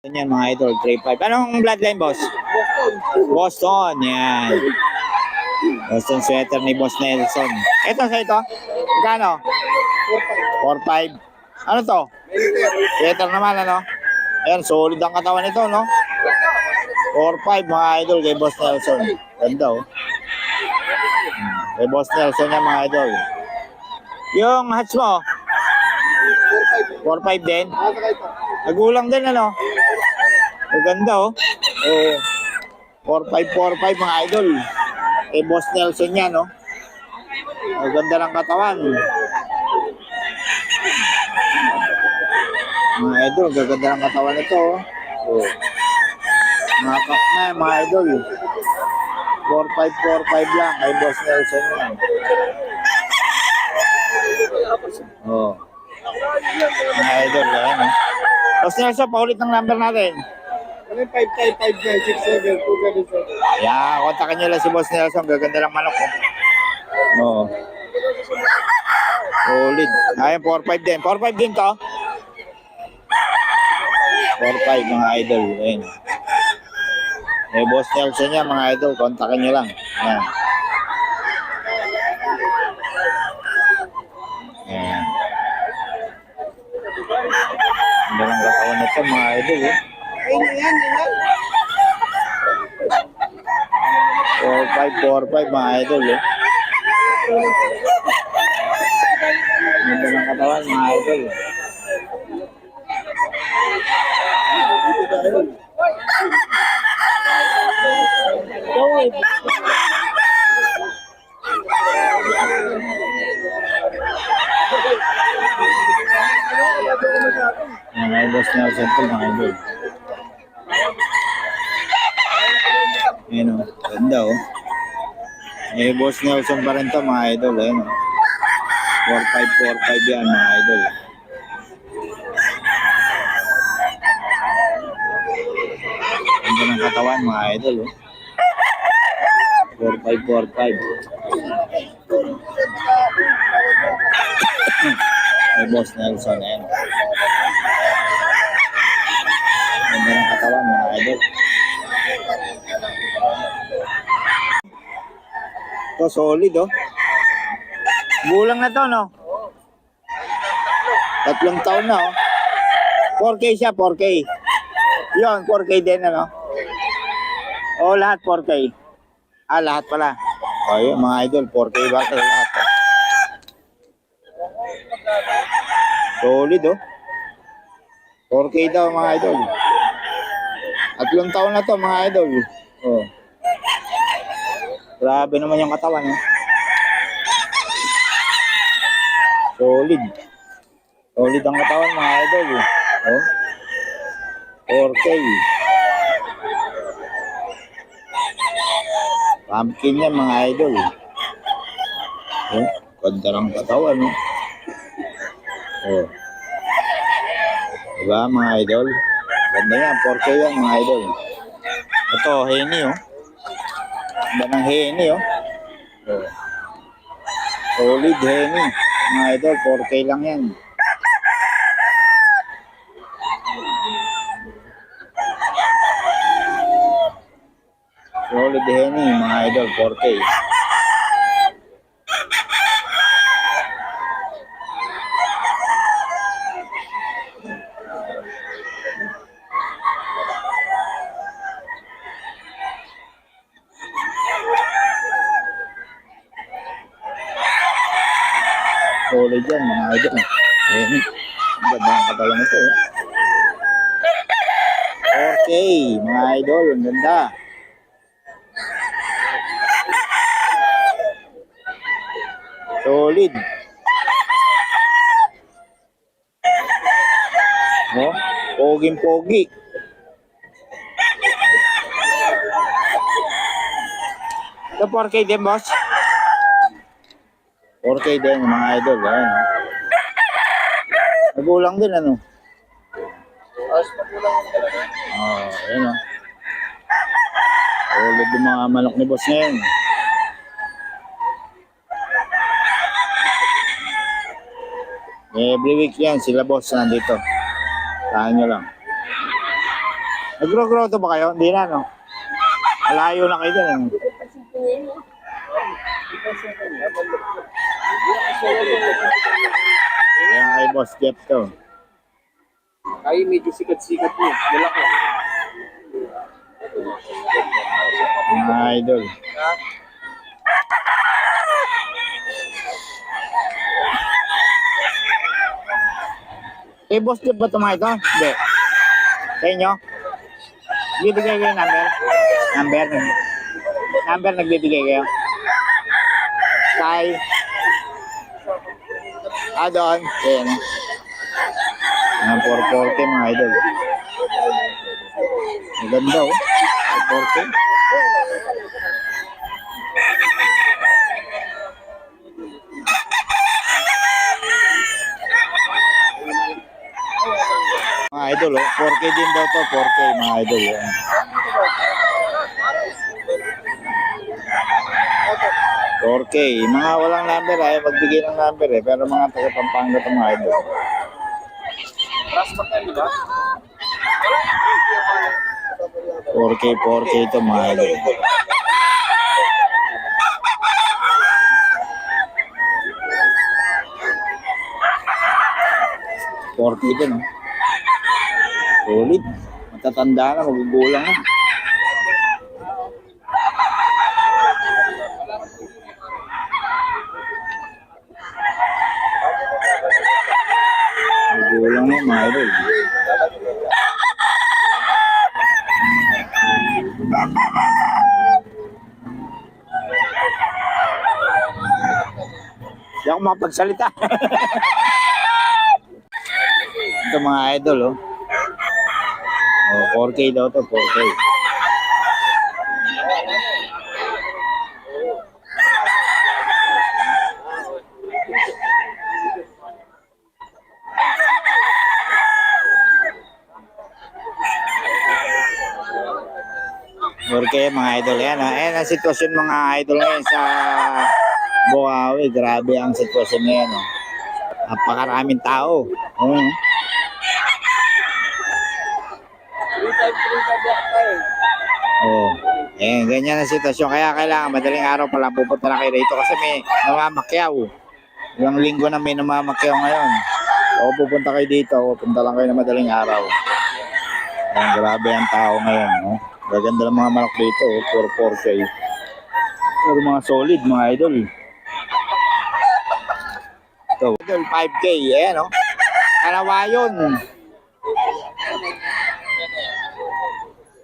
Yan mga idol, 3-5. Anong bloodline, boss? Boston. Boston, yan. Boston sweater ni Boss Nelson. Ito sa ito? Magkano? 4-5. Ano to? Sweater naman, ano? Ayan, solid ang katawan nito, no? 4-5 mga idol kay Boss Nelson. Ganda, oh. Kay Boss Nelson yan, mga idol. Yung hats mo, 4-5 din. Nagulang din, ano? Maganda, oh. Oh. 4545 mga idol. Eh, Boss Nelson yan, no? Ang ganda ng katawan. Mga idol, gaganda ng katawan nito, oh. oh. Mga kak na, mga idol. 4545 lang kay Boss Nelson yan. Oh. Mga idol, yan, oh. Boss Nelson, paulit ng number natin. Ano yung 555967 Ayan, kontakin nyo lang si Boss Nelson. Gaganda lang manok ko. Oo. Solid. Ayan, 4-5 din. 4-5 din to. 4-5 mga idol. Ayan. May Boss Nelson yan mga idol. Kontakin nyo lang. Ayan. Ayan. Ganda lang katawan nito mga idol. Eh. Ay, yan, yan, yan. 4-5, 4-5 mga idol eh. Ganda ng katawan mga idol. eh. Yan ay boss Nelson po mga idol. Ayan o, ganda o. Eh, boss Nelson to mga idol. Ayan o. 4545 yan mga idol. Ganda ng katawan mga idol o. 4545. Eh, boss Nelson. Ayan o. Ganda ng katawan mga idol. To solid oh. Bulang na to no. Tatlong taon na oh. 4K siya, 4K. Yon, 4K din ano. Oh, lahat 4K. Ah, lahat pala. Oh, yun, mga idol, 4K ba ito lahat? oh. Solid oh. 4K daw mga idol. Tatlong taon na to mga idol. Oh. Grabe naman yung katawan, eh. Solid. Solid ang katawan, mga idol, eh. Oh. 4K. Pumpkin yan, mga idol. Oh, ganda ng katawan, oh. Oh. Diba, mga idol? Ganda yan, 4K yan, mga idol. Ito, Henny, oh. Ganda ng Henny, oh. oh. Solid Henny. Mga idol, 4K lang yan. Solid Henny, mga idol, 4K. Solid yan, mga idol. Henny. Ang ganda ng katawan nito, eh. 4K, mga idol, ang ganda. Solid. No? Poging pogi. Ito 4K din, boss. 4K din, mga idol. Ayan. oh. Nagulang din, ano? Magulang. Oh, ayan o. Ulog yung mga manok ni boss ngayon. Every week yan, sila boss nandito. Tahan nyo lang. Nagro-grow to ba kayo? Hindi na, no? Malayo na kayo dun. eh. Yan kay Boss Jeff to. Ay, medyo sikat-sikat mo. Malaki. Mga idol. Eh, Boss Jeff ba ito mga ito? Hindi. Sa inyo? Bibigay kayo number? Number? Number nagbibigay kayo? Kay? Ah, add-on. Then, mga 440 mga idol. Maganda oh. 440. mga idol, oh. 4K din daw to, 4K mga idol. Oh. 4K. Mga walang number ay magbigay ng number eh. Pero mga taga Pampanga itong mga idol. Last month yan, di ba? 4K, 4K ito mga idol. Forty din. Solid. Matatanda na, magugulang na. Mga idol. Hindi ako makapagsalita. Ito mga idol, oh. Oh, 4K daw to, 4K. Okay, mga idol. Yan, ah. Ayan ang sitwasyon mga idol ngayon sa Bukawi. Grabe ang sitwasyon ngayon. Oh. Napakaraming tao. Oh. Yan tayo. Oh. Eh, ganyan ang sitwasyon. Kaya kailangan madaling araw pa lang pupunta na kayo rito kasi may namamakyaw. Ilang linggo na may namamakyaw ngayon. O pupunta kayo dito, pupunta lang kayo na madaling araw. Ayan, grabe ang tao ngayon. Oh. Gaganda ng mga manok dito, oh. puro 4K. Pero mga solid, mga idol. Ito, idol, 5K. Ayan, oh. Kanawayon.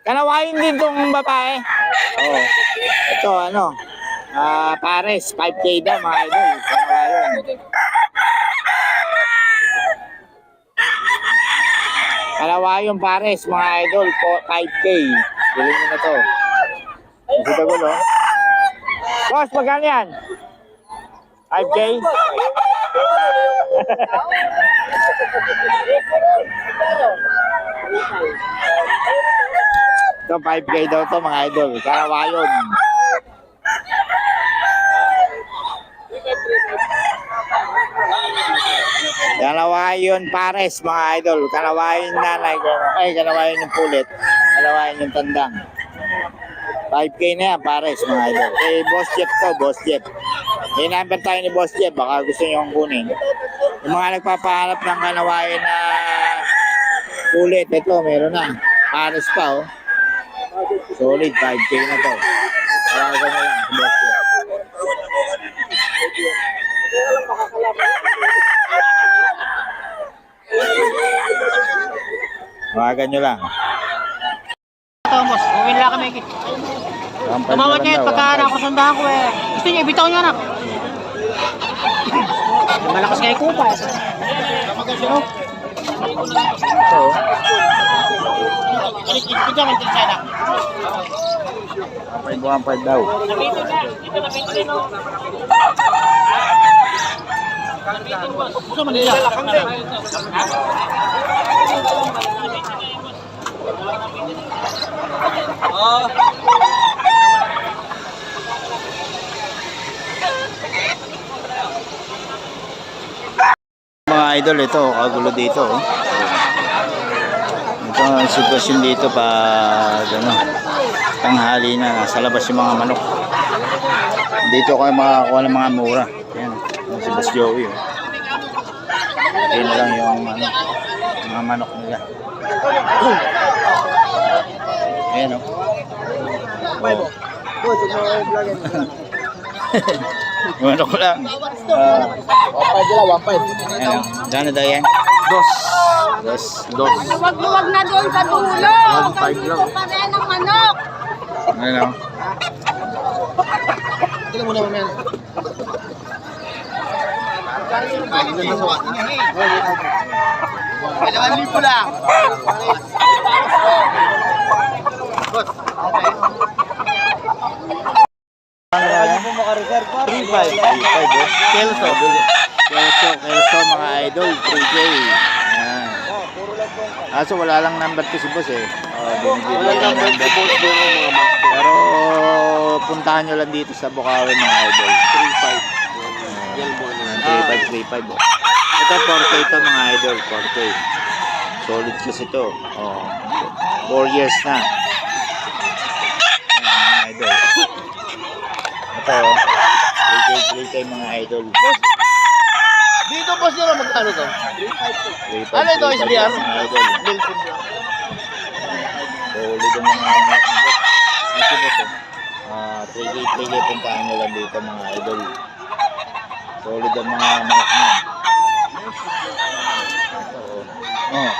Kanawain din tong babae. Oo. Ito ano, ah pares, 5K daw mga idol. Kanawain. Kanawain pares mga idol, po 5K. Bilhin mo na to. Ito ko no. Boss, magkano yan? 5K? Ito 5K daw to mga idol. Kanawayon. Kanawayon pares mga idol. Kanawayon nanay ko. Ay, kanawayon yung pulit. Kanawayon yung tandang. 5K na yan pares mga idol. Eh, Boss Jeff to, Boss Jeff. May number tayo ni Boss Jeff. Baka gusto nyo akong kunin. Yung mga nagpapahanap ng kanawayon na pulit. Ito, meron na. Pares pa, oh. Solid, 5K na to. Tawagan mo lang sa Boss Jeff. Tawagan nyo lang. Nila kami. Tumawad niya pagkaan kampal. ako sundahan ko eh. Gusto niya, ibitaw niya anak. Malakas kayo kupa eh. Ito, oh. Ibitaw mo din siya anak. 515 daw. Gusto mo nila. Mga idol, ito, kagulo dito. Oh. Ito ang sitwasyon dito pag ano, tanghali na, nasa labas yung mga manok. Dito kayo makakakuha ng mga mura. Yan, si Boss Joey. Oh. Ayun na lang yung ano, mga manok nila. Ayan oh. Oh. manok lang. Ah, 1.5 lang, 1.5. ayan oh. Gano daw yan? Dos. Dos. Dos. Huwag na doon sa dulo. Hanggang dito pa rin ang manok. Ano? Tignan mo naman yan. Kailangan lipo lang. Po makareserve pa? 3.5. 3.5 eh. Kelso. Kelso. Kelso mga idol. 3K. Ayan. Kaso wala lang number to si boss eh. Oh, binibigyan lang ng number. Pero puntahan nyo lang dito sa Bukawi mga idol. 3.5. 3.5, 3.5. Ito 4K ito mga idol. 4K. Solid kasi ito. Oh. 4 years na. Ayan, mga idol. Ito, 3K, 3K mga idol. Dito boss nyo magkano to? 3.5, Ano ito, 3.5 SBR? mga idol. Lang. Solid ang mga boss. Ito boss eh. Ah, 3K, 3K puntahan nyo lang dito mga idol. Solid ang mga manok na. Oh.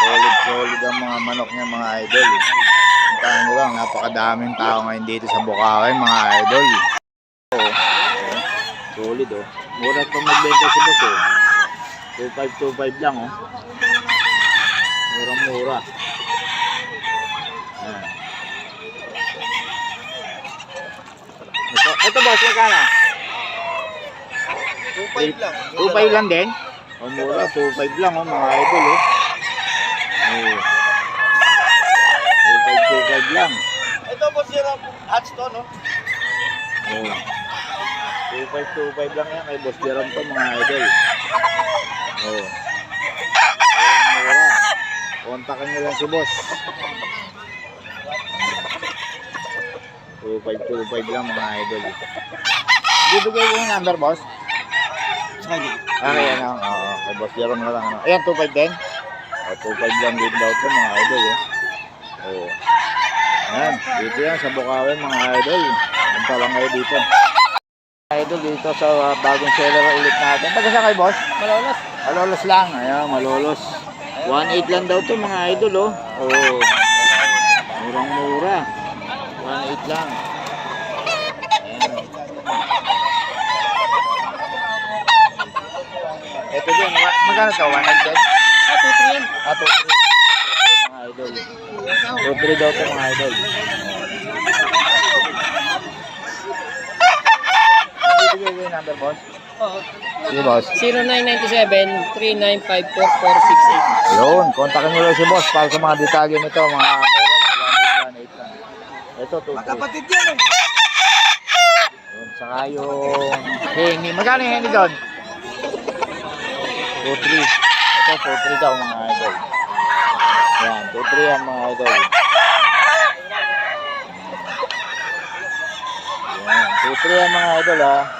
Solid, solid ang mga manok niya mga idol. Puntahan nyo lang, napakadaming tao ngayon dito sa Bukawi mga idol. Oh. Oh. Solid oh. Mura pa magbenta si boss eh. 2525 lang oh. Murang mura. Ayan. Ito, ito boss, magkano? 2.5 lang. 2.5 lang din? O mura, 2.5 lang oh, mga idol oh. Oh. 2.5, 2.5 lang. Ito boss yung hats to no? Oh. 2.5, 2.5 lang yan kay Boss Jerome to mga idol. Murang mura. Kontakin nyo lang si Boss. 2.5, 2.5 lang mga idol. Bibigay ko yung number, boss. Okay, yan ang, oo, kay Boss Jerome na lang. Ano. Ayan, 2.5 din. Oh, 2.5 lang din daw ito mga idol. Eh. Oh. Ayan, dito yan sa Bukawi mga idol. Punta lang kayo dito. Idol dito sa uh, bagong seller ulit natin. Taga saan kayo, boss? Malolos. Malolos lang. Ayan, malolos. 1.8 lang daw to mga idol, oh. Oh. Murang mura. 1.8 lang. Ayan. Ito din, magkano to? 1.8 din? Ah, 2.3 yan. Ah, 2.3. mga idol. 2.3 daw to mga idol. Bibigay ko yung number, boss. Oo. Sige, boss. 0997-3954-468. Yun, kontakin nyo lang si boss para sa mga detalye nito, mga mura lang, 1.8 lang. Ito, 2.3. Magkapatid yan eh. Yun, saka yung hengi. Magkano yung hengi doon? 2-3. Ito, 2-3 daw mga idol. Yan, 2-3 yan mga idol. Yan, 2-3 yan mga idol ha.